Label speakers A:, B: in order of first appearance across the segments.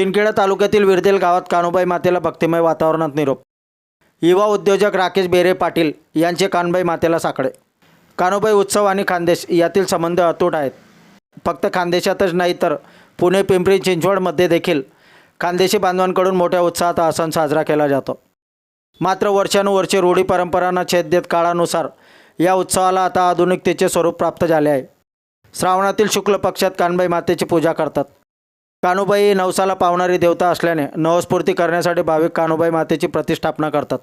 A: शिंदखेडा तालुक्यातील विरदेल गावात कानुबाई मातेला भक्तिमय वातावरणात निरोप. युवा उद्योजक राकेश बेरे पाटील यांचे कानबाई मातेला साकडे. कानुबाई उत्सव आणि खानदेश यातील संबंध अतूट आहेत. फक्त खानदेशातच नाही तर पुणे पिंपरी चिंचवडमध्ये देखील खानदेशी बांधवांकडून मोठ्या उत्साहात हा सण साजरा केला जातो. मात्र वर्षानुवर्षे रूढी परंपरांना छेद देत काळानुसार या उत्सवाला आता आधुनिकतेचे स्वरूप प्राप्त झाले आहे. श्रावणातील शुक्ल पक्षात कानबाई मातेची पूजा करतात. कानुबाई ही नवसाला पावणारी देवता असल्याने नवस्फूर्ती करण्यासाठी भाविक कानुबाई मातेची प्रतिष्ठापना करतात.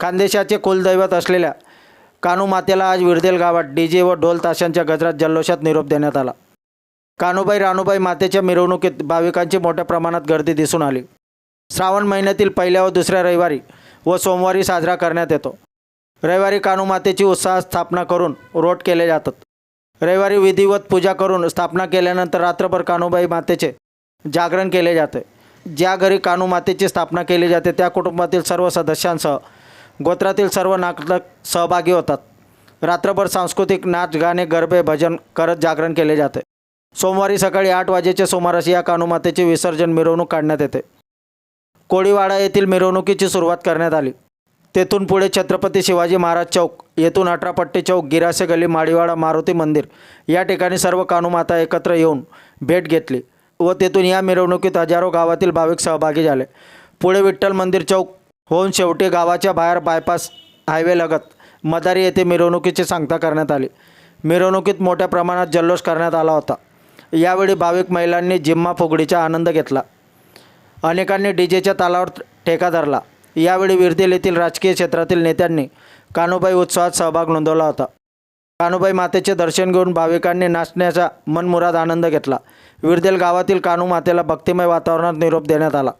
A: खानदेशाचे कुलदैवत असलेल्या कानू मातेला आज विरदेल गावात डी जे व ढोल ताशांच्या गजरात जल्लोषात निरोप देण्यात आला. कानुबाई रानूबाई मातेच्या मिरवणुकीत भाविकांची मोठ्या प्रमाणात गर्दी दिसून आली. श्रावण महिन्यातील पहिल्या व दुसऱ्या रविवारी व सोमवारी साजरा करण्यात येतो. रविवारी कानू मातेची उत्साह स्थापना करून रोट केले जातात. रविवारी विधिवत पूजा करून स्थापना केल्यानंतर रात्रभर कानूबाई मातेचे जागरण केले जाते. ज्या घरी कानू मातेची स्थापना केली जाते त्या कुटुंबातील सर्व सदस्यांसह गोत्रातील सर्व नाटक सहभागी होतात. रात्रभर सांस्कृतिक नाच गाणे गरबे भजन करत जागरण केले जाते. सोमवारी सकाळी आठ वाजेच्या सुमारास या कानूमातेचे विसर्जन मिरवणूक काढण्यात येते. कोळीवाडा येथील मिरवणुकीची सुरुवात करण्यात आली. तेथून पुढे छत्रपती शिवाजी महाराज चौक येथून अठरापट्टी चौक गिरासे गली माळीवाडा मारुती मंदिर या ठिकाणी सर्व कानुमाता एकत्र येऊन भेट घेतली. व तेथून या मिरवणुकीत हजारो गावातील भाविक सहभागी झाले. पुढे विठ्ठल मंदिर चौक होऊन शेवटी गावाच्या बाहेर बायपास हायवे लगत मदारी येथे मिरवणुकीची सांगता करण्यात आली. मिरवणुकीत मोठ्या प्रमाणात जल्लोष करण्यात आला होता. यावेळी भाविक महिलांनी जिम्मा फुगडीचा आनंद घेतला. अनेकांनी डी जेच्या तालावर ठेका धरला. यावेळी विरदेल येथील राजकीय क्षेत्रातील नेत्यांनी कानुबाई उत्सवात सहभाग नोंदवला होता. कानुबाई मातेचे दर्शन घेऊन भाविकांनी नाचण्याचा मनमुराद आनंद घेतला. विरदेल गावातील कानू मातेला भक्तिमय वातावरणात निरोप देण्यात आला.